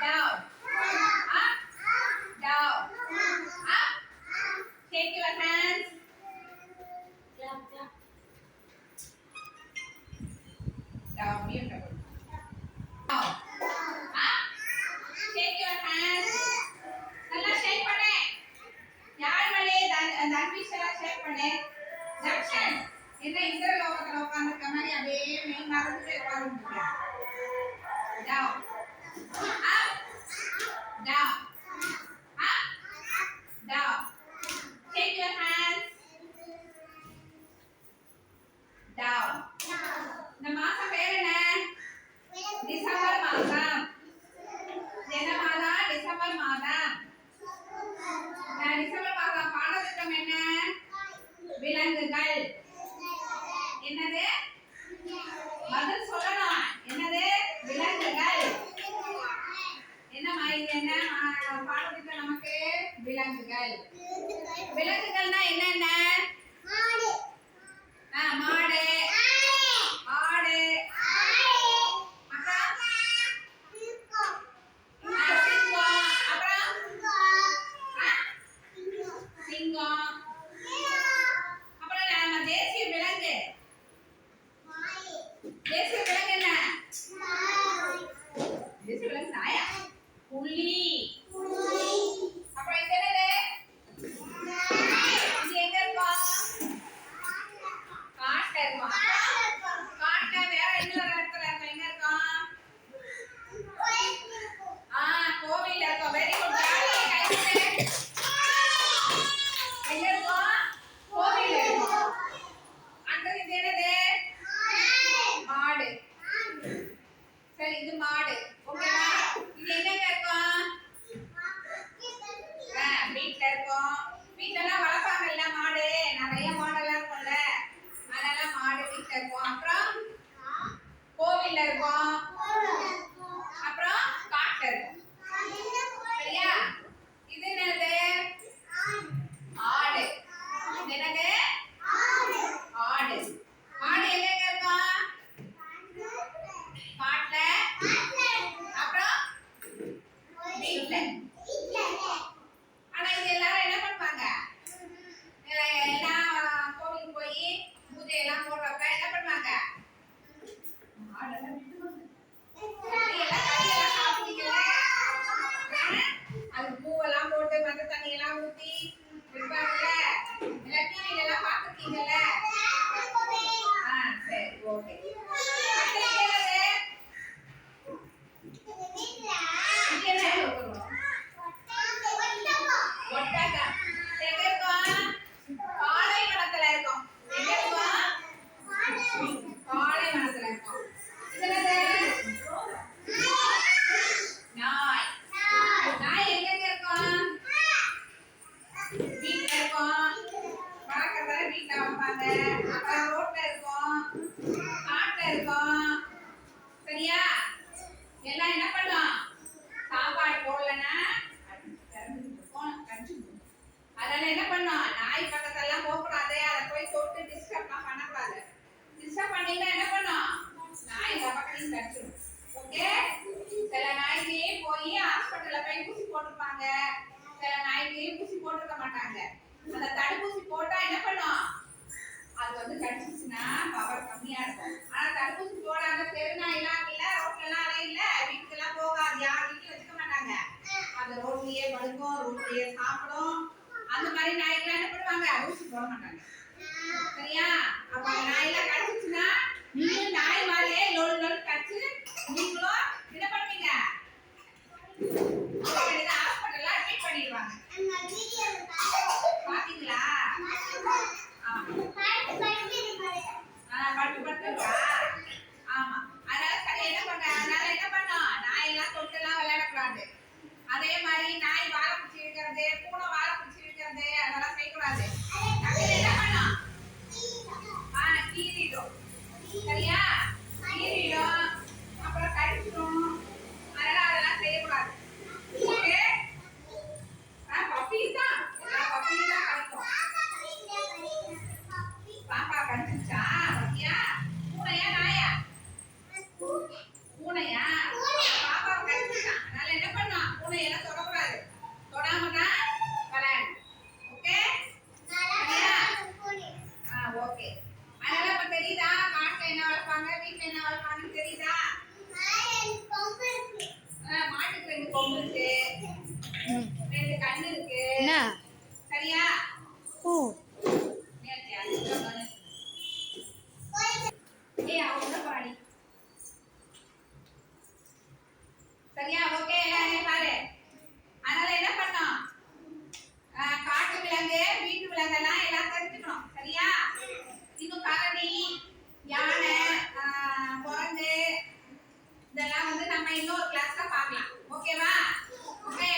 down, up, down, up. Take your hands. Down, beautiful. Down, up. Take your hands. நல்லா ஷேக் பண்ணு யார் மணி தன்விஷ் எல்லாம் ஷேக் பண்ணு ஜங்ஷன் என்ன இந்த லோகத்துல உட்காந்துருக்க மாதிரி அப்படியே மெயின் மறந்துட்டு உட்காந்துருக்க இந்த மாசம் பேர் என்ன? டிசம்பர் மாதம். என்ன மாதம் டிசம்பர் மாதம். டிசம்பர் மாதம் பாடத்திட்டம் என்ன? விலங்குகள். என்னது? பதில் சொல்லணும். என்னது? விலங்குகள். என்னம்மா இது என்ன பாடத்திட்டம் நமக்கு? விலங்குகள். விலங்குகள்னா என்னென்ன? ஆ, மாடு. தேசிய விலங்கு. தேசிய விலங்கு என்ன? தேசிய விலங்கு நாயா? புலி นี่เลยละค่ะสกินเทแรก எல்லாம் என்ன பண்ணும் சாப்பாடு போடலன்னா அதனால என்ன பண்ணும் நாய் பக்கத்தெல்லாம் போகக்கூடாது. அதை போய் தொட்டு டிஸ்டர்ப் பண்ணக்கூடாது. டிஸ்டர்ப் பண்ணீங்கன்னா என்ன பண்ணும் நாய் பக்கத்தையும் கடிச்சிடும் ஓகே சில நாய்க்கு போய் ஹாஸ்பிட்டல்ல போய் ஊசி போட்டிருப்பாங்க. சில நாய்க்கு ஊசி போட்டிருக்க மாட்டாங்க. அந்த தடுப்பூசி போட்டா என்ன பண்ணும் அது வந்து கடிச்சிச்சுன்னா பவர் கம்மியா இருக்கும். ஆனா தடுப்பூசி போடாத தெரு அந்த மாதிரி நாய்க்கெல்லாம் என்ன பண்ணுவாங்க? ஊசி போட மாட்டாங்க. சரியா? அப்ப அந்த நாயெல்லாம் கடிச்சிச்சுன்னா நீங்களும் நாய் மாதிரியே லொல் லொல் கடிச்சு நீங்களும் என்ன பண்ணுவீங்க? ஹாஸ்பிட்டல்லாம் அட்மிட் பண்ணிடுவாங்க. பாத்தீங்களா? ஆமா படுத்து படுத்து ஆமா. அதனால சரி என்ன பண்ண? அதனால என்ன பண்ணோம் நாய் எல்லாம் தொட்டு எல்லாம் விளையாடக்கூடாது. அதே மாதிரி நாய் வாழை பிடிச்சி இழுக்கிறது பூனை வாழை பிடிச்சி கூடாது அதெல்லாம் செய்யக்கூடாது என்ன பண்ணலாம் ஆ கீறிடும். சரியா? ஓகே அவங்க பாடி சரியா ஓகே எல்லாரையும் பாரு அதனால என்ன பண்ணோம் காட்டு விலங்கு வீட்டு விலங்கெல்லாம் எல்லாம் தெரிஞ்சுக்கணும் சரியா இன்னும் கரடி யானை குரங்கு இதெல்லாம் வந்து நம்ம இன்னொரு கிளாஸ்ல பார்க்கலாம் ஓகேவா ஓகே